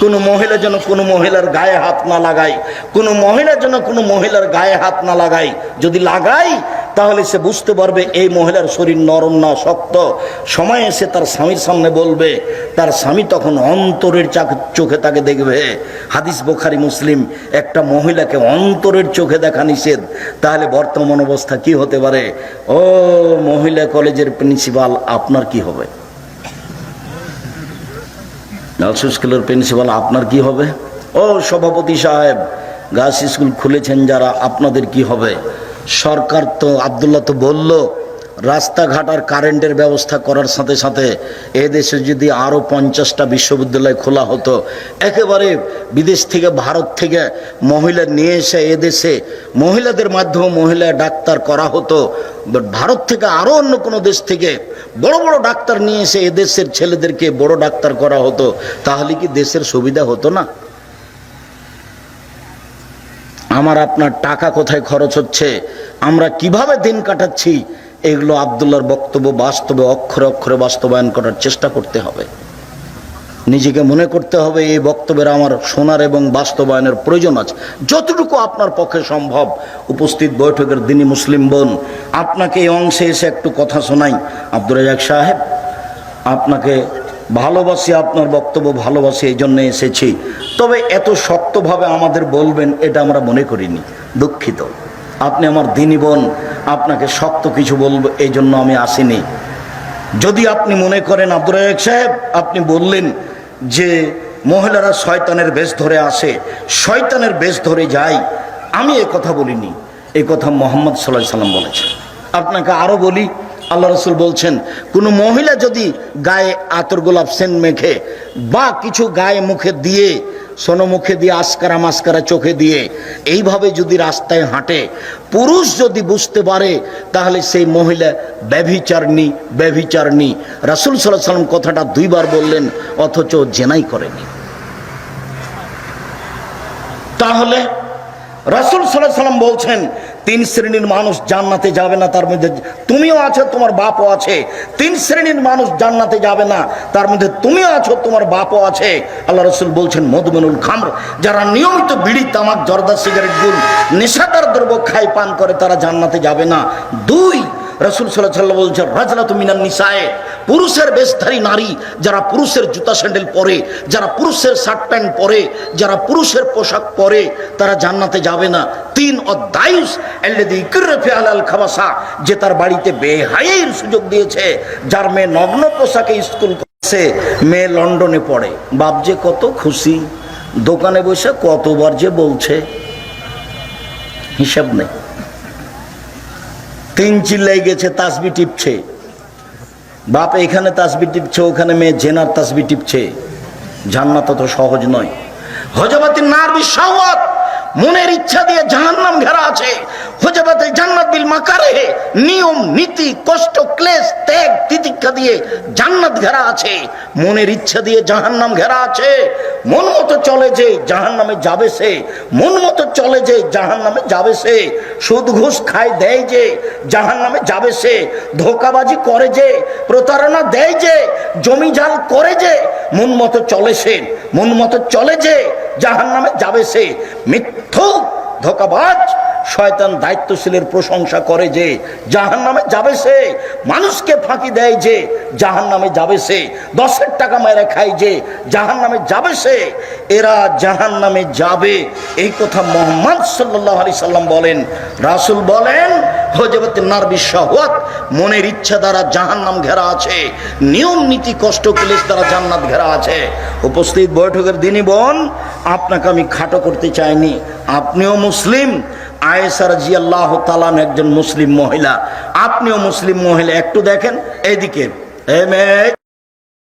কোনো মহিলা যেন কোনো মহিলার গায়ে হাত না লাগায়, কোনো মহিলা যেন কোনো মহিলার গায়ে হাত না লাগায়। যদি লাগাই তাহলে সে বুঝতে পারবে এই মহিলার শরীর নরম না শক্ত। সময় এসে তার স্বামীর সামনে বলবে, তার স্বামী তখন অন্তরের চাক- চোখে তাকে দেখবে। হাদিস বোখারি, মুসলিম, একটা মহিলাকে অন্তরের চোখে দেখা নিষেধ। তাহলে বর্তমান অবস্থা কি হতে পারে? ও মহিলা কলেজের প্রিন্সিপাল, আপনার কি হবে? গার্লস স্কুলের প্রিন্সিপাল, আপনার কি হবে? ও সভাপতি সাহেব, গার্লস স্কুল খুলেছেন যারা, আপনাদের কি হবে? সরকার তো আবদুল্লাহ তো বলল রাস্তাঘাট আর কারেন্টের ব্যবস্থা করার সাথে সাথে এ দেশে যদি আরও পঞ্চাশটা বিশ্ববিদ্যালয় খোলা হতো, একেবারে বিদেশ থেকে ভারত থেকে মহিলা নিয়ে এসে এদেশে মহিলাদের মাধ্যমে মহিলা ডাক্তার করা হতো ভারত থেকে আরও অন্য কোনো দেশ থেকে বড় বড় ডাক্তার নিয়ে এসে এদেশের ছেলেদেরকে বড় ডাক্তার করা হতো, তাহলে কি দেশের সুবিধা হতো না? আমার আপনার টাকা কোথায় খরচ হচ্ছে? আমরা কীভাবে দিন কাটাচ্ছি? এগুলো আবদুল্লাহর বক্তব্য বাস্তবে অক্ষরে অক্ষরে বাস্তবায়ন করার চেষ্টা করতে হবে। নিজেকে মনে করতে হবে এই বক্তব্যের আমার শোনার এবং বাস্তবায়নের প্রয়োজন আছে। যতটুকু আপনার পক্ষে সম্ভব উপস্থিত বৈঠকের দিনই মুসলিম বোন, আপনাকে এই অংশে এসে একটু কথা শোনাই। আব্দুর রাজাক সাহেব, আপনাকে ভালোবাসি, আপনার বক্তব্য ভালোবাসি, এই জন্য এসেছি। তবে এত শক্তভাবে আমাদের বলবেন, এটা আমরা মনে করিনি, দুঃখিত। আপনি আমার দিনী বোন, আপনাকে শক্ত কিছু বলব, এই জন্য আমি আসিনি। যদি আপনি মনে করেন আব্দুর সাহেব, আপনি বললেন যে মহিলারা শয়তানের বেশ ধরে আসে, শয়তানের বেশ ধরে যায়, আমি এ কথা বলিনি। এই কথা মোহাম্মদ সাল্লাহ সাল্লাম বলেছেন। আপনাকে আরও বলি, আল্লাহ রসুল বলছেন, কোনো মহিলা যদি গায়ে আতর গোলাপ সেন মেখে বা কিছু গায়ে মুখে দিয়ে মুখে দিয়ে, আসকারা মাস্কারা চোখে দিয়ে। এইভাবে যদি রাস্তায় হাঁটে, পুরুষ যদি বুঝতে পারে, তাহলে সেই মহিলা ব্যভিচারণী ব্যভিচারণী। রাসুল সাল্লাহ সাল্লাম কথাটা দুইবার বললেন, অথচ জেনাই করেনি। তাহলে রাসুল সাল্লাহ সাল্লাম বলছেন তিন শ্রেণির মানুষ জান্নাতে যাবে না, তার মধ্যে তুমিও আছো, তোমার বাপও আছে। তিন শ্রেণির মানুষ জান্নাতে যাবে না, তার মধ্যে তুমিও আছো, তোমার বাপও আছে। আল্লাহ রসুল বলছেন মধুমেনুল খামর, যারা নিয়মিত বিড়ি, তামাক, জর্দা, সিগারেট গুল নেশাদার দ্রব্য খাই পান করে, তারা জান্নাতে যাবে না। দুই রসুল সাল্লাহ বলছেন রাজলাত মিনান নিসায়ে, পুরুষের বেশধারী নারী যারা পুরুষের জুতা স্যান্ডেল পরে, যারা পুরুষের শার্ট প্যান্ট পরে, যারা পুরুষের পোশাক পরে, তারা জান্নাতে যাবে না। তিন ইকরফে আলাল খাবাসা, যে তার বাড়িতে বেহাইয়ের সুযোগ দিয়েছে, যার মেয়ে নগ্ন পোশাকে স্কুল করছে, মেয়ে লন্ডনে পড়ে। বাপ যে কত খুশি, দোকানে বসে কতবার যে বলছে, হিসাব নেই। তিন চিল্লাই গেছে, তাসবি টিপছে। বাপ এখানে তাসবি টিপছে, ওখানে মেয়ে জেনার তাসবি টিপছে। জান্নাত তো সহজ নয়। হজবাতির নার বিশ্বাওয়াত মনের ইচ্ছা দিয়ে জাহান্নাম ঘেরা আছে। হজবাতে জান্নাত বিল মাকারে নিয়ম, নীতি, কষ্ট, ক্লেশ, ত্যাগ তিতিক্ষা দিয়ে জান্নাত ঘেরা আছে, মনের ইচ্ছা দিয়ে জাহান্নাম ঘেরা আছে, মন মতো চলে যে জাহান্নামে যাবে সে, মন মতো চলে যে জাহান্নামে যাবে সে, সুদ ঘুষ খায় দেয় যে জাহান নামে যাবে সে, ধোকাবাজি করে যে, প্রতারণা দেয় যে, জমি জাল করে যে, মন মতো চলে সে, মন মতো চলে যে জাহান্নামে যাবে সে, মিথ্যুক ধোকাবাজ শয়তান দায়িত্বশীলের প্রশংসা করে যে জাহান নামে যাবে সে। মানুষকে ফাঁকি দেয় যে জাহান নামে যাবে সে। দশের টাকা মেরে খায় যে জাহান নামে যাবে সে। এরা জাহান নামে যাবে। এই কথা মোহাম্মদ সাল্লাহ আলি সাল্লাম বলেন। রাসুল বলেন হজবতে নার বিশ্বাহত মনের ইচ্ছা দ্বারা জাহান নাম ঘেরা আছে, নিয়ম নীতি কষ্ট ক্লেশ দ্বারা জান্নাত ঘেরা আছে। উপস্থিত বৈঠকের দিনই বোন, আপনাকে আমি খাটো করতে চাইনি। আপনিও মুসলিম আয়েসার জি আল্লাহ তালান একজন মুসলিম মহিলা। আপনিও মুসলিম মহিলা, একটু দেখেন, এইদিকে। এ মেয়ে